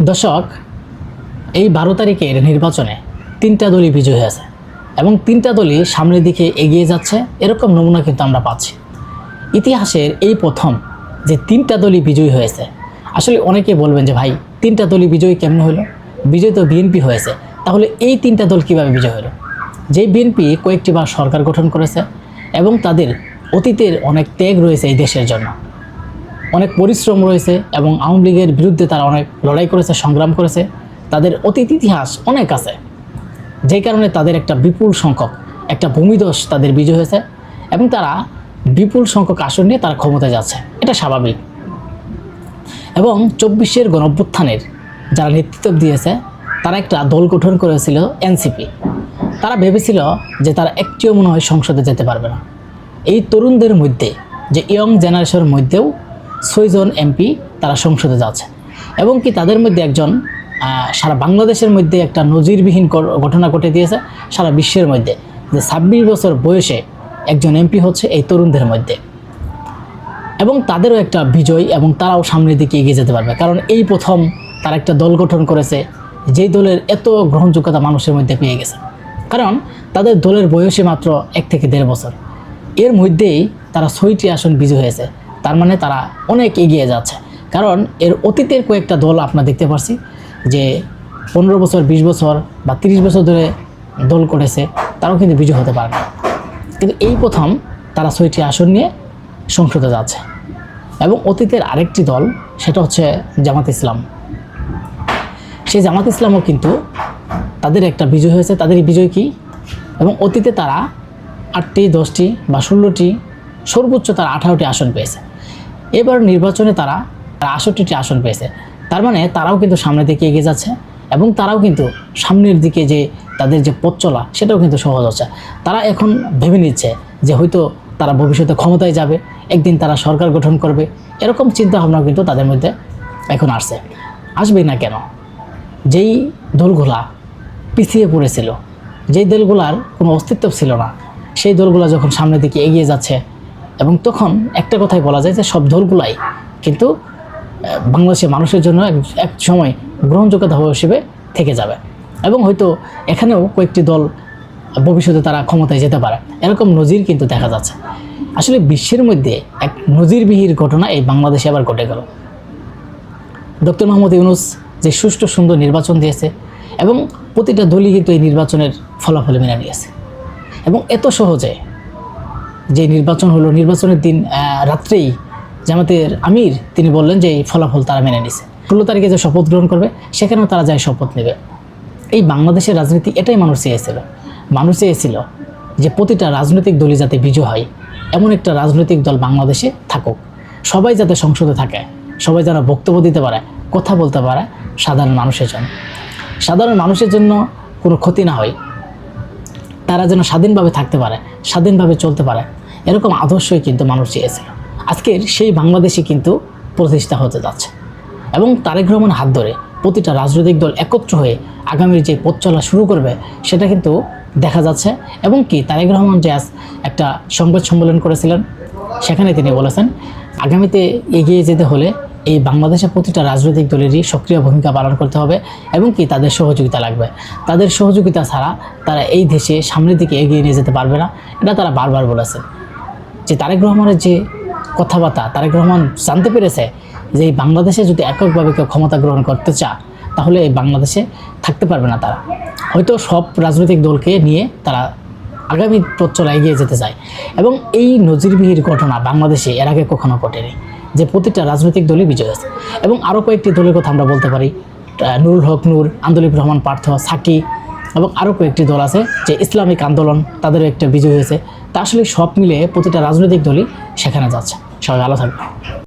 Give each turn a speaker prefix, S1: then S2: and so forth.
S1: দর্শক এই বারো তারিখের নির্বাচনে তিনটা দলই বিজয়ী হয়েছে এবং তিনটা দলই সামনের দিকে এগিয়ে যাচ্ছে, এরকম নমুনা কিন্তু আমরা পাচ্ছি। ইতিহাসের এই প্রথম যে তিনটা দলই বিজয়ী হয়েছে, আসলে অনেকে বলবেন যে ভাই, তিনটা দলই বিজয়ী কেমন হলো? বিজয়ী তো বিএনপি হয়েছে, তাহলে এই তিনটা দল কীভাবে বিজয় হলো? যেই বিএনপি কয়েকটি বার সরকার গঠন করেছে এবং তাদের অতীতের অনেক ত্যাগ রয়েছে এই দেশের জন্য। অনেক পরিশ্রম রয়েছে এবং আওয়ামী লীগের বিরুদ্ধে তারা অনেক লড়াই করেছে, সংগ্রাম করেছে। তাদের অতীত ইতিহাস অনেক আছে। যেই কারণে তাদের একটা বিপুল সংখ্যক, একটা ভূমিদোষ তাদের বিজয় হয়েছে এবং তারা বিপুল সংখ্যক আসন নিয়ে তারা ক্ষমতায় যাচ্ছে। এটা স্বাভাবিক। এবং চব্বিশের গণঅভ্যুত্থানের যারা নেতৃত্ব দিয়েছে, তারা একটা দল গঠন করেছিল এনসিপি। তারা ভেবেছিল যে তারা একটিও মনে হয় সংসদে যেতে পারবে না। এই তরুণদের মধ্যে, যে ইয়ং জেনারেশনের মধ্যেও ছয়জন এমপি তারা সংসদে যাচ্ছে। এবং কি তাদের মধ্যে একজন সারা বাংলাদেশের মধ্যে একটা নজিরবিহীন ঘটনা ঘটে দিয়েছে সারা বিশ্বের মধ্যে যে ছাব্বিশ বছর বয়সে একজন এমপি হচ্ছে এই তরুণদের মধ্যে। এবং তাদেরও একটা বিজয় এবং তারাও সামনের দিকে এগিয়ে যেতে পারবে। কারণ এই প্রথম তারা একটা দল গঠন করেছে, যেই দলের এত গ্রহণযোগ্যতা মানুষের মধ্যে পেয়ে গেছে। কারণ তাদের দলের বয়সে মাত্র এক থেকে দেড় বছর। এর মধ্যেই তারা ছয়টি আসন বিজয় হয়েছে। তার মানে তারা অনেক এগিয়ে যাচ্ছে। কারণ এর অতীতের কয়েকটা দল আপনারা দেখতে পাচ্ছি যে পনেরো বছর, বিশ বছর বা তিরিশ বছর ধরে দল করেছে, তারাও কিন্তু বিজয় হতে পারে না। কিন্তু এই প্রথম তারা ছয়টি আসন নিয়ে সংসদে যাচ্ছে। এবং অতীতের আরেকটি দল, সেটা হচ্ছে জামাত ইসলাম। সেই জামাত ইসলামও কিন্তু তাদের একটা বিজয় হয়েছে। তাদের বিজয় কি? এবং অতীতে তারা আটটি, দশটি বা ষোলোটি সর্বোচ্চ তারা আঠারোটি আসন পেয়েছে। এবার নির্বাচনে তারা আষট্টিটি আসন পেয়েছে। তার মানে তারাও কিন্তু সামনের দিকে এগিয়ে যাচ্ছে এবং তারাও কিন্তু সামনের দিকে যে তাদের যে পথ চলা, সেটাও কিন্তু সহজ হচ্ছে। তারা এখন ভেবে নিচ্ছে যে হয়তো তারা ভবিষ্যতে ক্ষমতায় যাবে, একদিন তারা সরকার গঠন করবে। এরকম চিন্তা ভাবনা কিন্তু তাদের মধ্যে এখন আসছে। আসবেই না কেন? যেই দলগুলা পিছিয়ে পড়েছিল, যেই দলগুলার কোনো অস্তিত্ব ছিল না, সেই দলগুলা যখন সামনের দিকে এগিয়ে যাচ্ছে এবং তখন একটা কথাই বলা যায় যে সব দলগুলাই কিন্তু বাংলাদেশের মানুষের জন্য এক সময় গ্রহণযোগ্যতা হিসেবে থেকে যাবে। এবং হয়তো এখানেও কয়েকটি দল ভবিষ্যতে তারা ক্ষমতায় যেতে পারে। এরকম নজির কিন্তু দেখা যাচ্ছে। আসলে বিশ্বের মধ্যে এক নজিরবিহীর ঘটনা এই বাংলাদেশে আবার ঘটে গেল। ডক্টর মোহাম্মদ ইউনুস যে সুষ্ঠু সুন্দর নির্বাচন দিয়েছে এবং প্রতিটা দলই কিন্তু এই নির্বাচনের ফলাফল মেনে নিয়েছে। এবং এত সহজে যে নির্বাচন হলো, নির্বাচনের দিন রাত্রেই জামাতের আমির তিনি বললেন যে এই ফলাফল তারা মেনে নিছে। ষোলো তারিখে যে শপথ গ্রহণ করবে সেখানেও তারা যায় শপথ নেবে। এই বাংলাদেশের রাজনীতি এটাই মানুষ চেয়েছিল। মানুষ চেয়েছিল যে প্রতিটা রাজনৈতিক দলই যাতে বিজয় হয়, এমন একটা রাজনৈতিক দল বাংলাদেশে থাকুক। সবাই যাতে সংসদে থাকে, সবাই যেন বক্তব্য দিতে পারে, কথা বলতে পারে, সাধারণ মানুষের জন্য। সাধারণ মানুষের জন্য কোনো ক্ষতি না হয়। তারা যেন স্বাধীনভাবে থাকতে পারে, স্বাধীনভাবে চলতে পারে। এরকম আদর্শই কিন্তু মানুষ চেয়েছিল। আজকের সেই বাংলাদেশে কিন্তু প্রতিষ্ঠা হতে যাচ্ছে। এবং তারেক রহমান হাত ধরে প্রতিটা রাজনৈতিক দল একত্র হয়ে আগামীর যে পথ চলা শুরু করবে, সেটা কিন্তু দেখা যাচ্ছে। এবং কি, তারেক রহমান যে একটা সংবাদ সম্মেলন করেছিলেন, সেখানে তিনি বলেছেন, আগামীতে এগিয়ে যেতে হলে এই বাংলাদেশের প্রতিটা রাজনৈতিক দলেরই সক্রিয় ভূমিকা পালন করতে হবে এবং কি তাদের সহযোগিতা লাগবে। তাদের সহযোগিতা ছাড়া তারা এই দেশে সামনের দিকে এগিয়ে নিয়ে যেতে পারবে না, এটা তারা বারবার বলেছেন যে তারেক রহমানের যে কথাবার্তা, তারেক রহমান জানতে পেরেছে যে এই বাংলাদেশে যদি এককভাবে কেউ ক্ষমতা গ্রহণ করতে চা তাহলে এই বাংলাদেশে থাকতে পারবে না তারা। হয়তো সব রাজনৈতিক দলকে নিয়ে তারা আগামী পথ চলা এগিয়ে যেতে চায়। এবং এই নজিরবিহির ঘটনা বাংলাদেশে এর আগে কখনো ঘটেনি। যে প্রতিটা রাজনৈতিক দলই বিজয় আছে। এবং আরও কয়েকটি দলের কথা আমরা বলতে পারি নুরুল হক, নূর আন্দোলিক রহমান, পার্থ, সাকি এবং আরও কয়েকটি দল আছে যে ইসলামিক আন্দোলন তাদেরও একটা বিজয় হয়েছে। তা আসলে সব মিলে প্রতিটা রাজনৈতিক দলই সেখানে যাচ্ছে। সবাই ভালো থাকবে